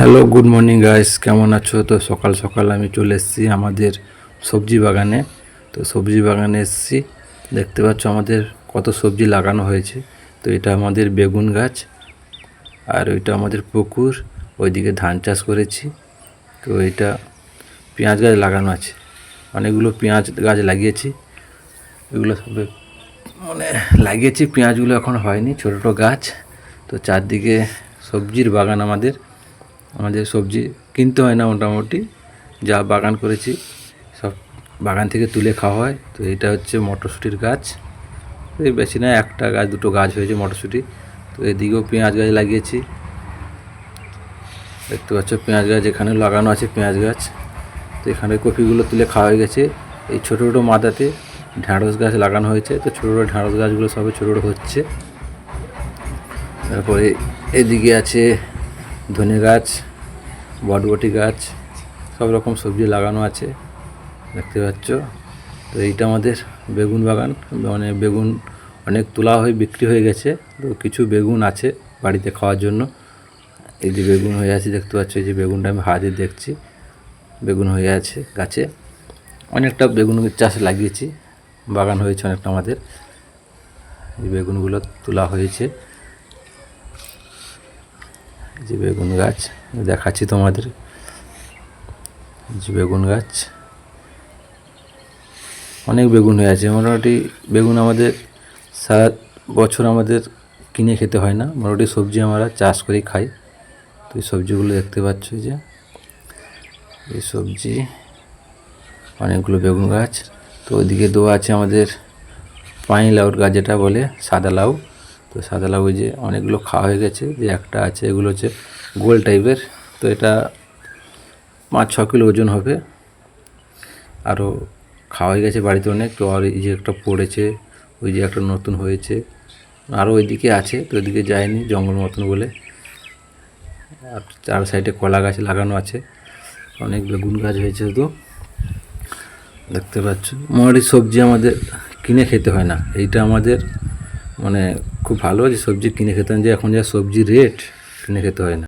Hello good morning guys কেমন আছো? তো সকাল সকাল আমি চলে এসেছি আমাদের সবজি বাগানে। তো সবজি বাগানে এসেছি। দেখতে পাচ্ছ আমাদের কত সবজি লাগানো হয়েছে। তো এটা আমাদের বেগুন গাছ আর ওইটা আমাদের পুকুর। ওইদিকে ধান চাষ করেছি। তো এটা পেঁয়াজ গাছ লাগানো আছে। অনেকগুলো পেঁয়াজ গাছ লাগিয়েছি। এগুলো সবে মানে লাগিয়েছি, পেঁয়াজগুলো এখন হয়নি, ছোটো ছোটো গাছ। তো চারদিকে সবজির বাগান আমাদের। আমাদের সবজি কিনতে হয় না মোটামুটি। যা বাগান করেছি, সব বাগান থেকে তুলে খাওয়া হয়। তো এটা হচ্ছে মটরশুঁটির গাছ। এই বেশি না, একটা গাছ, দুটো গাছ হয়েছে মটরশুঁটি। তো এদিকেও পেঁয়াজ গাছ লাগিয়েছি। দেখতে পাচ্ছ পেঁয়াজ গাছ এখানে লাগানো আছে পেঁয়াজ গাছ। তো এখানে কপিগুলো তুলে খাওয়া হয়ে গেছে। এই ছোটো ছোটো মাদাতে ঢ্যাঁড়স গাছ লাগানো হয়েছে। তো ছোটো ছোটো ঢ্যাঁড়স গাছগুলো সবে ছোটো ছোটো হচ্ছে। তারপরে এদিকে আছে ধনে গাছ। বটবটি গাছ, সব রকম সবজি লাগানো আছে, দেখতে পাচ্ছ। তো এইটা আমাদের বেগুন বাগান মানে বেগুন অনেক তোলা হয়ে, বিক্রি হয়ে গেছে। তো কিছু বেগুন আছে বাড়িতে খাওয়ার জন্য। এই যে বেগুন হয়ে আছে, দেখতে পাচ্ছ, এই যে বেগুনটা আমি হাতে দেখছি। বেগুন হয়ে আছে গাছে। অনেকটা বেগুন চাষ লাগিয়েছি, বাগান হয়েছে অনেকটা আমাদের। এই বেগুনগুলো তোলা হয়েছে। যে বেগুন গাছ, দেখাচ্ছি তোমাদের। যে বেগুন গাছ। অনেক বেগুন হয়ে আছে। মোটামুটি বেগুন আমাদের সারা বছর আমাদের কিনে খেতে হয় না। মোটামুটি সবজি আমরা চাষ করেই খাই। তো এই সবজিগুলো দেখতে পাচ্ছ যে। এই সবজি, অনেকগুলো বেগুন গাছ। তো ওইদিকে দেওয়া আছে আমাদের পানি লাউর গাছ যেটা বলে, সাদা লাউ। তো সাদা লাউ যে অনেকগুলো খাওয়া হয়ে গেছে। যে একটা আছে, এগুলো হচ্ছে গোল টাইপের। তো এটা পাঁচ, ছ কিলো ওজন হবে। আরও খাওয়া হয়ে গেছে বাড়িতে অনেক। তো আর এই যে একটা পড়েছে, ওই যে একটা নতুন হয়েছে। আরও ওইদিকে আছে, তো ওইদিকে যায়নি, জঙ্গল মতন বলে। আর চার সাইডে কলা গাছ লাগানো আছে। অনেক বেগুন গাছ হয়েছে তো। দেখতে পাচ্ছ। মোটামুটি সবজি আমাদের কিনে খেতে হয় না। এইটা আমাদের মানে খুব ভালো যে সবজি কিনে খেতাম যে এখন যা সবজি রেট কিনে খেতে হয় না।